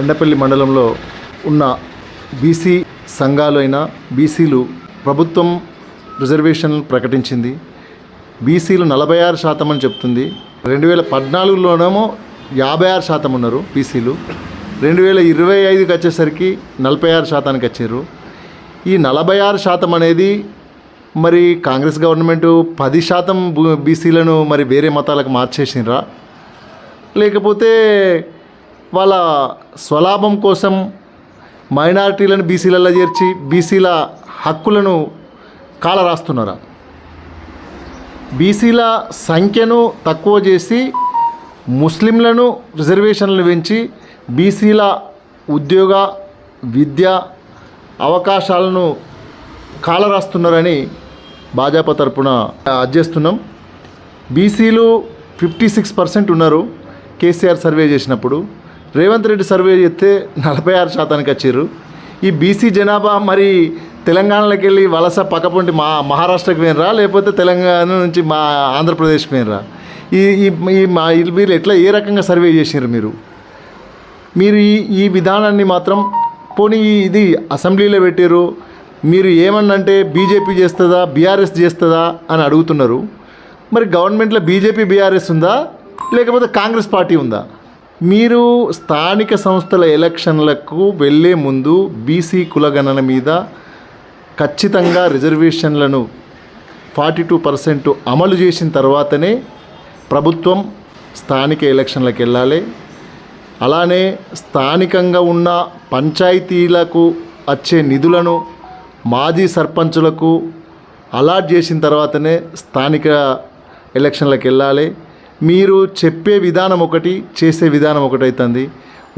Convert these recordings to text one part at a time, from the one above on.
ఎండపల్లి మండలంలో ఉన్న బీసీ సంఘాలైన బీసీలు ప్రభుత్వం రిజర్వేషన్ ప్రకటించింది. బీసీలు నలభై ఆరు శాతం అని చెప్తుంది. రెండు వేల పద్నాలుగులోనేమో యాభై ఆరు శాతం ఉన్నారు బీసీలు. రెండు వేల ఇరవై ఐదుకి వచ్చేసరికి నలభై ఆరు శాతానికి వచ్చారు. ఈ నలభై ఆరు శాతం అనేది మరి కాంగ్రెస్ గవర్నమెంట్ పది శాతం బీసీలను మరి వేరే మతాలకు మార్చేసినరా లేకపోతే వాళ్ళ స్వలాభం కోసం మైనారిటీలను బీసీలలో చేర్చి బీసీల హక్కులను కాలరాస్తున్నారా? బీసీల సంఖ్యను తక్కువ చేసి ముస్లింలను రిజర్వేషన్లు పెంచి బీసీల ఉద్యోగ విద్య అవకాశాలను కాలరాస్తున్నారని భాజపా తరపున అర్జేస్తున్నాం బీసీలు ఫిఫ్టీ సిక్స్ పర్సెంట్ ఉన్నారు. కేసీఆర్ సర్వే చేసినప్పుడు రేవంత్ రెడ్డి సర్వే చేస్తే నలభై ఆరు శాతానికి వచ్చారు. ఈ బీసీ జనాభా మరి తెలంగాణలోకి వెళ్ళి వలస పక్కపొంటి మా మహారాష్ట్రకి పోయినరా? లేకపోతే తెలంగాణ నుంచి మా ఆంధ్రప్రదేశ్కి పోయినరా? ఈ ఈ ఈ మా వీళ్ళు ఎట్లా ఏ రకంగా సర్వే చేసినారు మీరు? మీరు ఈ ఈ విధానాన్ని మాత్రం పోనీ ఇది అసెంబ్లీలో పెట్టారు మీరు ఏమన్నంటే బీజేపీ చేస్తుందా బీఆర్ఎస్ చేస్తుందా అని అడుగుతున్నారు. మరి గవర్నమెంట్లో బీజేపీ బీఆర్ఎస్ ఉందా? లేకపోతే కాంగ్రెస్ పార్టీ ఉందా? మీరు స్థానిక సంస్థల ఎలక్షన్లకు వెళ్ళే ముందు బీసీ కులగణన మీద ఖచ్చితంగా రిజర్వేషన్లను ఫార్టీ టూ పర్సెంట్ అమలు చేసిన తర్వాతనే ప్రభుత్వం స్థానిక ఎలక్షన్లకు వెళ్ళాలి. అలానే స్థానికంగా ఉన్న పంచాయతీలకు వచ్చే నిధులను మాజీ సర్పంచులకు అలాట్ చేసిన తర్వాతనే స్థానిక ఎలక్షన్లకు వెళ్ళాలి. మీరు చెప్పే విధానం ఒకటి చేసే విధానం ఒకటి అవుతుంది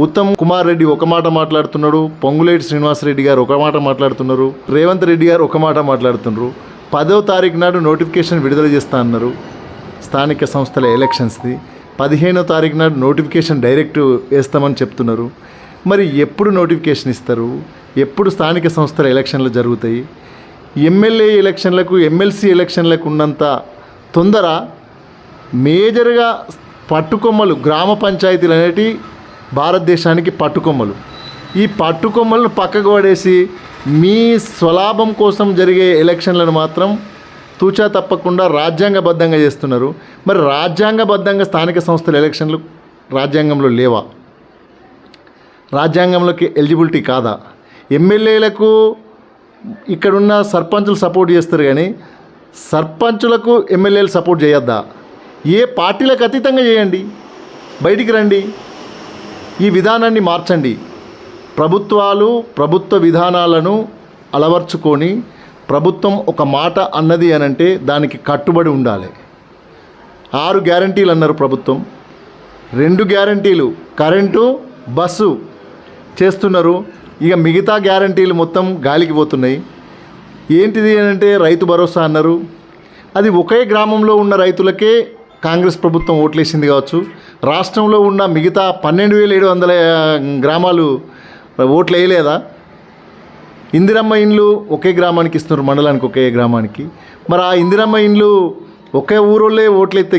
ఉత్తమ్ కుమార్ రెడ్డి ఒక మాట మాట్లాడుతున్నాడు పొంగులేటి శ్రీనివాసరెడ్డి గారు ఒక మాట మాట్లాడుతున్నారు రేవంత్ రెడ్డి గారు ఒక మాట మాట్లాడుతున్నారు. పదో తారీఖు నాడు నోటిఫికేషన్ విడుదల చేస్తా అన్నారు స్థానిక సంస్థల ఎలక్షన్స్ది. పదిహేనో తారీఖు నాడు నోటిఫికేషన్ డైరెక్ట్ వేస్తామని చెప్తున్నారు. మరి ఎప్పుడు నోటిఫికేషన్ ఇస్తారు? ఎప్పుడు స్థానిక సంస్థల ఎలక్షన్లు జరుగుతాయి? ఎమ్మెల్యే ఎలక్షన్లకు ఎమ్మెల్సీ ఎలక్షన్లకు ఉన్నంత తొందర మేజర్గా పట్టుకొమ్మలు గ్రామ పంచాయతీలు అనేటి భారతదేశానికి పట్టుకొమ్మలు. ఈ పట్టుకొమ్మలను పక్కకు పడేసి మీ స్వలాభం కోసం జరిగే ఎలక్షన్లను మాత్రం తూచా తప్పకుండా రాజ్యాంగబద్ధంగా చేస్తున్నారు. మరి రాజ్యాంగబద్ధంగా స్థానిక సంస్థల ఎలక్షన్లు రాజ్యాంగంలో లేవా? రాజ్యాంగంలోకి ఎలిజిబిలిటీ కాదా? ఎమ్మెల్యేలకు ఇక్కడున్న సర్పంచులు సపోర్ట్ చేస్తారు కానీ సర్పంచులకు ఎమ్మెల్యేలు సపోర్ట్ చేయొద్దా? ఏ పార్టీలకు అతీతంగా చేయండి? బయటికి రండి. ఈ విధానాన్ని మార్చండి. ప్రభుత్వాలు ప్రభుత్వ విధానాలను అలవర్చుకొని ప్రభుత్వం ఒక మాట అన్నది అనంటే దానికి కట్టుబడి ఉండాలి. ఆరు గ్యారంటీలు అన్నారు ప్రభుత్వం. రెండు గ్యారంటీలు కరెంటు బస్సు చేస్తున్నారు. ఇక మిగతా గ్యారంటీలు మొత్తం గాలికి పోతున్నాయి. ఏంటిది అని అంటే రైతు భరోసా అన్నారు. అది ఒకే గ్రామంలో ఉన్న రైతులకే కాంగ్రెస్ ప్రభుత్వం ఓట్లేసింది కావచ్చు. రాష్ట్రంలో ఉన్న మిగతా పన్నెండు వేల ఏడు వందల గ్రామాలు ఓట్లు వేయలేదా ఇందిరమ్మ ఇండ్లు ఒకే గ్రామానికి ఇస్తున్నారు మండలానికి ఒకే గ్రామానికి. మరి ఆ ఇందిరమ్మ ఇండ్లు ఒకే ఊరోళ్ళే ఓట్లు ఎత్తే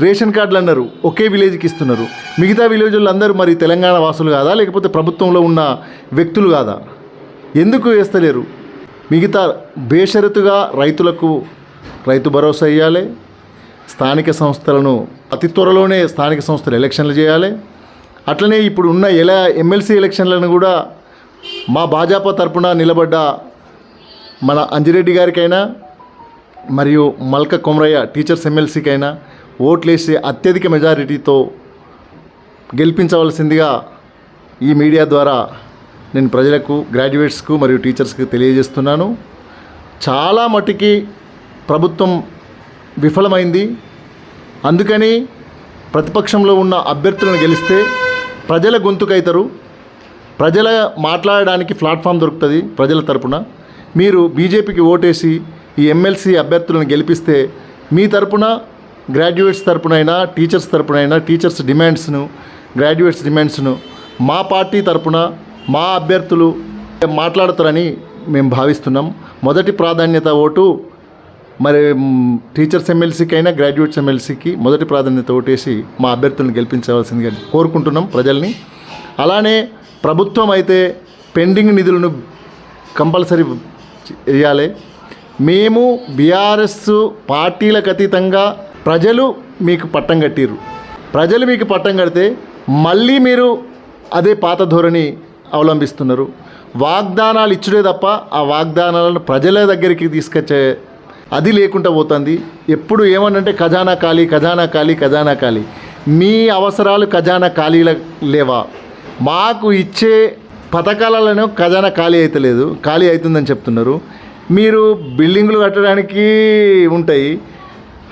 రేషన్ కార్డులు అన్నారు ఒకే విలేజ్కి ఇస్తున్నారు. మిగతా విలేజ్ అందరూ మరి తెలంగాణ వాసులు కాదా లేకపోతే ప్రభుత్వంలో ఉన్న వ్యక్తులు కాదా? ఎందుకు వేస్తలేరు? మిగతా బేషరతుగా రైతులకు రైతు భరోసా ఇవ్వాలి స్థానిక సంస్థలను అతి త్వరలోనే స్థానిక సంస్థలు ఎలక్షన్లు చేయాలి. అట్లనే ఇప్పుడు ఉన్న ఎలా ఎమ్మెల్సీ ఎలక్షన్లను కూడా మా భాజపా తరపున నిలబడ్డ మన అంజిరెడ్డి గారికైనా మరియు మల్క కొమరయ్య టీచర్స్ ఎమ్మెల్సీకైనా ఓట్లేసి అత్యధిక మెజారిటీతో గెలిపించవలసిందిగా ఈ మీడియా ద్వారా నేను ప్రజలకు గ్రాడ్యుయేట్స్కు మరియు టీచర్స్కి తెలియజేస్తున్నాను. చాలా మటుకి ప్రభుత్వం విఫలమైంది. అందుకని ప్రతిపక్షంలో ఉన్న అభ్యర్థులను గెలిస్తే ప్రజల గొంతుకైతారు ప్రజల మాట్లాడడానికి ప్లాట్ఫామ్ దొరుకుతుంది ప్రజల తరపున. మీరు బీజేపీకి ఓటేసి ఈ ఎమ్మెల్సీ అభ్యర్థులను గెలిపిస్తే మీ తరపున గ్రాడ్యుయేట్స్ తరపునైనా టీచర్స్ తరపునైనా టీచర్స్ డిమాండ్స్ను గ్రాడ్యుయేట్స్ డిమాండ్స్ను మా పార్టీ తరపున మా అభ్యర్థులు మాట్లాడతారని మేము భావిస్తున్నాం. మొదటి ప్రాధాన్యత ఓటు మరి టీచర్స్ ఎమ్మెల్సీకి అయినా గ్రాడ్యుయేట్స్ ఎమ్మెల్సీకి మొదటి ప్రాధాన్యత ఓటేసి మా అభ్యర్థులను గెలిపించవలసిందిగా కోరుకుంటున్నాం ప్రజల్ని. అలానే ప్రభుత్వం అయితే పెండింగ్ నిధులను కంపల్సరీ వేయాలి. మేము బీఆర్ఎస్ పార్టీలకు అతీతంగా ప్రజలు మీకు పట్టం కట్టిర్రు. ప్రజలు మీకు పట్టం కడితే మళ్ళీ మీరు అదే పాత ధోరణి అవలంబిస్తున్నారు. వాగ్దానాలు ఇచ్చుడే తప్ప ఆ వాగ్దానాలను ప్రజల దగ్గరికి తీసుకొచ్చే అది లేకుండా పోతుంది. ఎప్పుడు ఏమనంటే ఖజానా ఖాళీ ఖజానా ఖాళీ ఖజానా ఖాళీ. మీ అవసరాలు ఖజానా ఖాళీల లేవా? మాకు ఇచ్చే పథకాలలో ఖజానా ఖాళీ అవుతలేదు ఖాళీ అవుతుందని చెప్తున్నారు. మీరు బిల్డింగ్లు కట్టడానికి ఉంటాయి.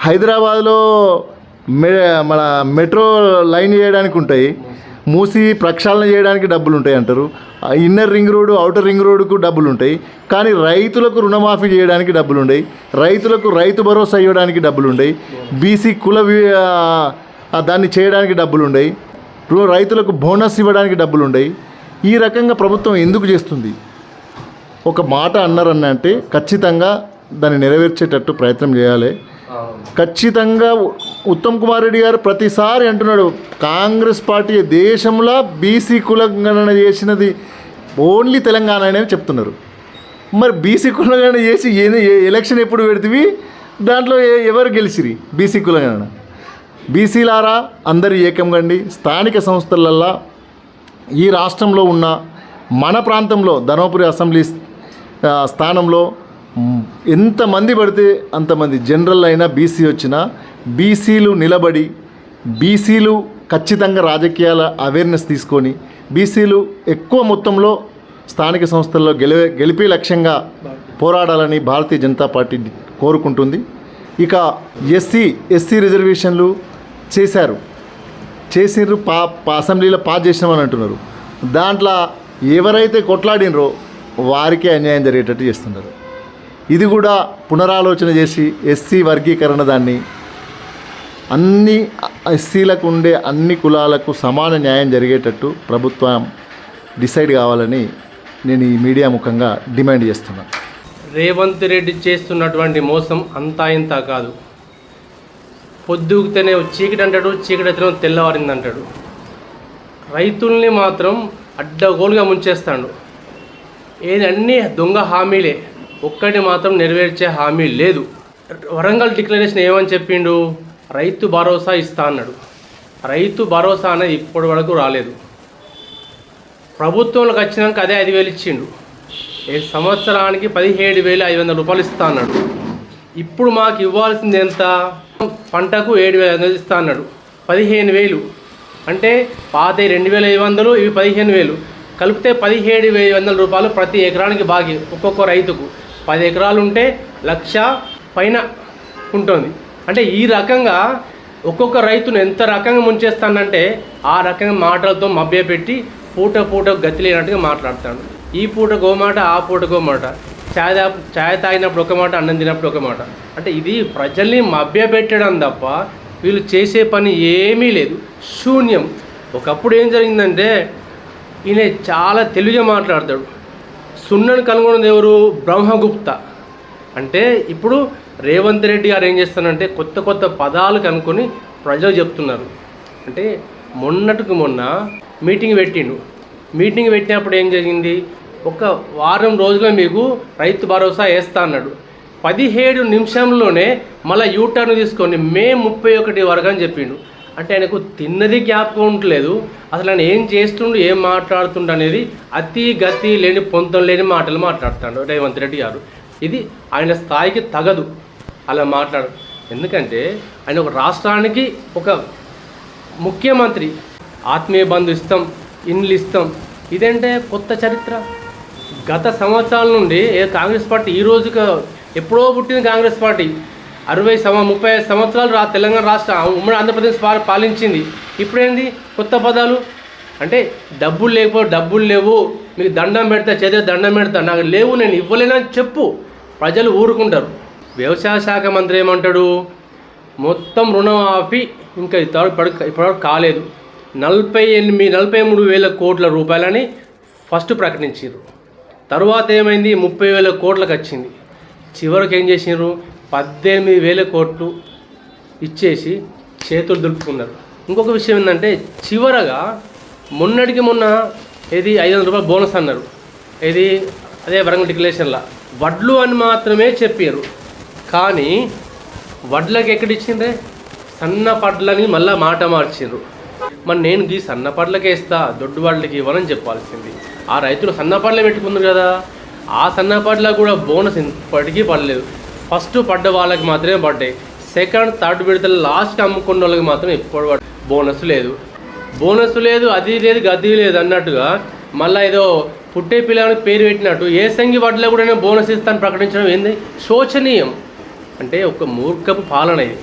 హైదరాబాద్లో మె మన మెట్రో లైన్ చేయడానికి ఉంటాయి. మూసి ప్రక్షాళన చేయడానికి డబ్బులు ఉంటాయి అంటారు. Inner ring road outer ring రోడ్డుకు డబ్బులు ఉంటాయి. కానీ రైతులకు రుణమాఫీ చేయడానికి డబ్బులు ఉండయి రైతులకు రైతు భరోసా ఇవ్వడానికి డబ్బులు ఉండయి బీసీ కుల దాన్ని చేయడానికి డబ్బులు ఉండయి రైతులకు బోనస్ ఇవ్వడానికి డబ్బులు ఉన్నాయి ఈ రకంగా ప్రభుత్వం ఎందుకు చేస్తుంది? ఒక మాట అన్నారన్న అంటే ఖచ్చితంగా దాన్ని నెరవేర్చేటట్టు ప్రయత్నం చేయాలి. ఖచ్చితంగా ఉత్తమ్ కుమార్ రెడ్డి గారు ప్రతిసారి అంటున్నాడు కాంగ్రెస్ పార్టీ దేశంలో బీసీ కులగణన చేసినది ఓన్లీ తెలంగాణ అని చెప్తున్నారు. మరి బీసీ కులగణన చేసి ఎలక్షన్ ఎప్పుడు పెడితే దాంట్లో ఎవరు గెలిచిరి బీసీ కులగణన? బీసీలారా అందరు ఏకంగండి స్థానిక సంస్థలల్లో ఈ రాష్ట్రంలో ఉన్న మన ప్రాంతంలో ధర్మపురి అసెంబ్లీ స్థానంలో ఎంతమంది పడితే అంతమంది జనరల్ అయినా బీసీ వచ్చినా బీసీలు నిలబడి బీసీలు ఖచ్చితంగా రాజకీయాల అవేర్నెస్ తీసుకొని బీసీలు ఎక్కువ మొత్తంలో స్థానిక సంస్థల్లో గెలి గెలిపే లక్ష్యంగా పోరాడాలని భారతీయ జనతా పార్టీ కోరుకుంటుంది. ఇక ఎస్సీ ఎస్సీ రిజర్వేషన్లు చేశారు. చేసిండ్రు పా పా- అసెంబ్లీలో పాస్ చేసినామని అంటున్నారు. దాంట్లో ఎవరైతే కొట్లాడినరో వారికే అన్యాయం జరిగేటట్టు చేస్తున్నారు. ఇది కూడా పునరాలోచన చేసి ఎస్సీ వర్గీకరణ దాన్ని అన్ని ఎస్సీలకు ఉండే అన్ని కులాలకు సమాన న్యాయం జరిగేటట్టు ప్రభుత్వం డిసైడ్ కావాలని నేను ఈ మీడియా ముఖంగా డిమాండ్ చేస్తున్నాను. రేవంత్ రెడ్డి చేస్తున్నటువంటి మోసం అంతా ఇంత కాదు. పొద్దుగితేనే చీకటి అంటాడు చీకటి అయితేనే తెల్లవారింది అంటాడు. రైతుల్ని మాత్రం అడ్డగోలుగా ముంచేస్తాడు. ఏది అన్ని దొంగ హామీలే. ఒక్కటి మాత్రం నెరవేర్చే హామీ లేదు. వరంగల్ డిక్లరేషన్ ఏమని చెప్పిండు? రైతు భరోసా ఇస్తా అన్నాడు. రైతు భరోసా అనేది ఇప్పటి వరకు రాలేదు. ప్రభుత్వంలోకి వచ్చినాక అదే ఐదు వేలు ఇచ్చిండు. ఏ సంవత్సరానికి పదిహేడు వేలు ఐదు వందల రూపాయలు ఇస్తా అన్నాడు. ఇప్పుడు మాకు ఇవ్వాల్సింది ఎంత? పంటకు ఏడు వేల ఐదు వందలు ఇస్తా అన్నాడు. పదిహేను వేలు. అంటే పాత రెండు వేల ఐదు వందలు ఇవి పదిహేను వేలు. కలిపితే పదిహేడు వేల వందల రూపాయలు ప్రతి ఎకరానికి బాగి ఒక్కొక్క రైతుకు. పది ఎకరాలు ఉంటే లక్ష పైన ఉంటుంది. అంటే ఈ రకంగా ఒక్కొక్క రైతును ఎంత రకంగా ముంచేస్తానంటే ఆ రకంగా మాటలతో మభ్యపెట్టి పూట పూట గతి లేనట్టుగా మాట్లాడతాడు. ఈ పూట గోమాట ఆ పూట గోమాట. ఛాయ్ తా ఛాయ్ తాగినప్పుడు ఒక మాట అన్నం తిన్నప్పుడు ఒక మాట. అంటే ఇది ప్రజల్ని మభ్యపెట్టడం తప్ప వీళ్ళు చేసే పని ఏమీ లేదు. శూన్యం. ఒకప్పుడు ఏం జరిగిందంటే ఈయన చాలా తెలుగుగా మాట్లాడతాడు. సున్నను కనుగొన్నది ఎవరు? బ్రహ్మగుప్త. అంటే ఇప్పుడు రేవంత్ రెడ్డి గారు ఏం చేస్తారంటే కొత్త కొత్త పదాలు కనుక్కొని ప్రజలు చెప్తున్నారు. అంటే మొన్నటికి మొన్న మీటింగ్ పెట్టిండు. మీటింగ్ పెట్టినప్పుడు ఏం జరిగింది? ఒక వారం రోజుల్లో మీకు రైతు భరోసా వేస్తా అన్నాడు. పదిహేడు నిమిషంలోనే మళ్ళీ యూటర్న్ తీసుకొని మే ముప్పై ఒకటి వరకు అని చెప్పిండు. అంటే ఆయనకు తిన్నది జ్ఞాపకం ఉండలేదు అసలు ఆయన ఏం చేస్తుండు ఏం మాట్లాడుతుండు అనేది అతి గతి లేని పొంతం లేని మాటలు మాట్లాడుతాడు రేవంత్ రెడ్డి గారు. ఇది ఆయన స్థాయికి తగదు. అలా మాట్లాడు. ఎందుకంటే ఆయన ఒక రాష్ట్రానికి ఒక ముఖ్యమంత్రి. ఆత్మీయ బంధు ఇస్తాం ఇండ్లు ఇస్తాం. ఇదేంటే కొత్త చరిత్ర. గత సంవత్సరాల నుండి ఏ కాంగ్రెస్ పార్టీ ఈ రోజుగా ఎప్పుడో పుట్టింది కాంగ్రెస్ పార్టీ. అరవై సంవ ముప్పై ఐదు సంవత్సరాలు రా తెలంగాణ రాష్ట్ర ఉమ్మడి ఆంధ్రప్రదేశ్ పాలించింది. ఇప్పుడేంది? కొత్త పదాలు. అంటే డబ్బులు లేకపోతే డబ్బులు లేవు. మీకు దండం పెడతా చేతికి దండం పెడతా. నాకు లేవు నేను ఇవ్వలేనని చెప్పు. ప్రజలు ఊరుకుంటారు. వ్యవసాయ శాఖ మంత్రి ఏమంటాడు? మొత్తం రుణమాఫీ ఇంకా ఇప్పటివరకు ఇప్పటివరకు కాలేదు. నలభై ఎనిమిది నలభై మూడు వేల కోట్ల రూపాయలని ఫస్ట్ ప్రకటించారు తర్వాత ఏమైంది ముప్పై వేల కోట్లకు వచ్చింది చివరికి ఏం చేసినారు పద్దెనిమిది వేల కోట్లు ఇచ్చేసి చేతులు దులుపుకున్నారు. ఇంకొక విషయం ఏంటంటే చివరగా మొన్నటికి మొన్న ఇది ఐదు వందల రూపాయలు బోనస్ అన్నారు. ఇది అదే వరంగల్ డిక్లరేషన్లో. వడ్లు అని మాత్రమే చెప్పారు కానీ వడ్లకి ఎక్కడ ఇచ్చిండ్రే? సన్న పడ్లని మళ్ళీ మాట మార్చిండ్రు మరి నేను ఈ సన్న పడ్లకే ఇస్తా దొడ్డు వాళ్ళకి ఇవ్వనని చెప్పాల్సింది. ఆ రైతులు సన్న పెట్టుకుంది పెట్టుకున్నారు కదా. ఆ సన్నపాట్లో కూడా బోనస్ ఇప్పటికీ పడలేదు. ఫస్ట్ పడ్డ వాళ్ళకి మాత్రమే పడ్డాయి. సెకండ్ థర్డ్ విడతలు లాస్ట్కి అమ్ముకున్న వాళ్ళకి మాత్రం ఎప్పుడు బోనస్ లేదు. బోనస్ లేదు అది లేదు గది లేదు అన్నట్టుగా మళ్ళీ ఏదో పుట్టే పిల్లలకి పేరు పెట్టినట్టు ఏ సంగి వాటిలో కూడా నేను బోనస్ ఇస్తాను ప్రకటించడం ఏంది? శోచనీయం. అంటే ఒక మూర్ఖపు పాలన ఇది.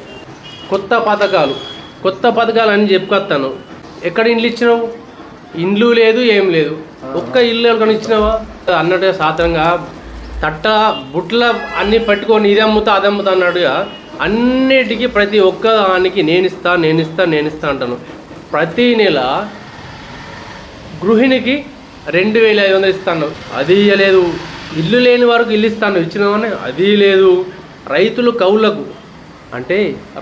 కొత్త పథకాలు. కొత్త పథకాలు అని చెప్పుకొస్తాను. ఎక్కడ ఇండ్లు ఇచ్చినావు? ఇండ్లు లేదు ఏం లేదు. ఒక్క ఇల్లు ఎవరికైనా ఇచ్చినావా? అన్నట్టుగా సాధారణంగా తట్ట బుట్ల అన్ని పట్టుకొని ఇది అమ్ముతా అది అమ్ముతా అన్నట్టుగా అన్నిటికీ ప్రతి ఒక్క దానికి నేను ఇస్తా నేను ఇస్తా నేను ఇస్తా అంటాను. ప్రతి నెల గృహిణికి రెండు వేల ఐదు వందలు ఇస్తాను. అది లేదు ఇల్లు లేని వారికి ఇల్లు ఇస్తాను. ఇచ్చినామని అది లేదు రైతులు కౌలకు అంటే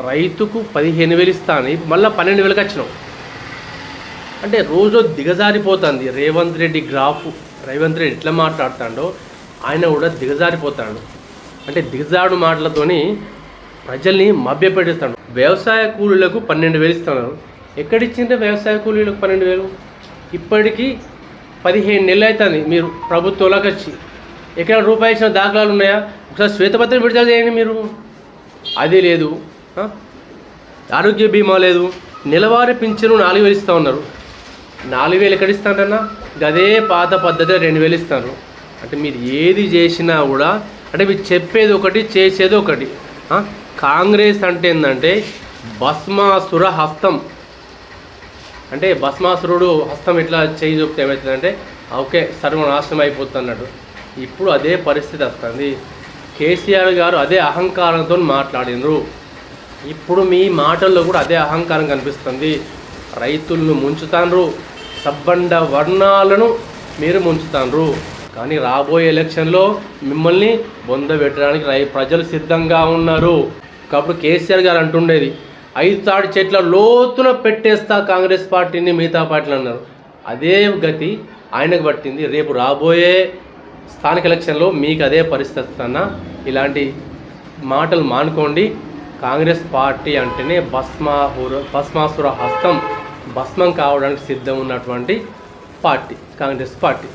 రైతుకు పదిహేను వేలు ఇస్తాను మళ్ళీ పన్నెండు వేలకు వచ్చినావు అంటే రోజు దిగజారిపోతుంది. రేవంత్ రెడ్డి గ్రాఫ్ రేవంత్ రెడ్డి ఎట్లా మాట్లాడుతాడో ఆయన కూడా దిగజారిపోతాడు. అంటే దిగజాడు మాటలతోని ప్రజల్ని మభ్యపెట్టిస్తాడు. వ్యవసాయ కూలీలకు పన్నెండు వేలు ఇస్తున్నారు. ఎక్కడిచ్చింటే వ్యవసాయ కూలీలకు పన్నెండు వేలు? ఇప్పటికీ పదిహేను నెలలు అవుతుంది మీరు ప్రభుత్వంలోకి వచ్చి. ఎక్కడ రూపాయి ఇచ్చిన దాఖలాలు ఉన్నాయా? ఒకసారి శ్వేతపత్రం విడుదల చేయండి మీరు. అది లేదు. ఆరోగ్య బీమా లేదు. నెలవారీ పింఛను నాలుగు వేలు ఇస్తూ ఉన్నారు. నాలుగు వేలు ఎక్కడ ఇస్తానన్నా గదే పాత పద్ధతి రెండు వేలు ఇస్తాను. అంటే మీరు ఏది చేసినా కూడా అంటే మీరు చెప్పేది ఒకటి చేసేది ఒకటి. కాంగ్రెస్ అంటే ఏంటంటే భస్మాసుర హస్తం. అంటే భస్మాసురుడు హస్తం ఎట్లా చేయి చూపితే ఏమవుతుందంటే ఓకే సర్వనాశనం అయిపోతుంది అన్నట్టు ఇప్పుడు అదే పరిస్థితి వస్తుంది. కేసీఆర్ గారు అదే అహంకారంతో మాట్లాడినరు. ఇప్పుడు మీ మాటల్లో కూడా అదే అహంకారం కనిపిస్తుంది. రైతులను ముంచుతాన్రు. సబ్బండ వర్ణాలను మీరు ముంచుతారు కానీ రాబోయే ఎలక్షన్లో మిమ్మల్ని బొంద పెట్టడానికి రై ప్రజలు సిద్ధంగా ఉన్నారు. కాబట్టి కేసీఆర్ గారు అంటుండేది ఐదు తాడి చెట్ల లోతున పెట్టేస్తా కాంగ్రెస్ పార్టీని మిగతా పార్టీలు అన్నారు. అదే గతి ఆయనకు పట్టింది. రేపు రాబోయే స్థానిక ఎలక్షన్లో మీకు అదే పరిస్థితి అన్న ఇలాంటి మాటలు మానుకోండి. కాంగ్రెస్ పార్టీ అంటేనే భస్మాహుర భస్మాసుర హస్తం. భస్మం కావడానికి సిద్ధం ఉన్నటువంటి పార్టీ కాంగ్రెస్ పార్టీ.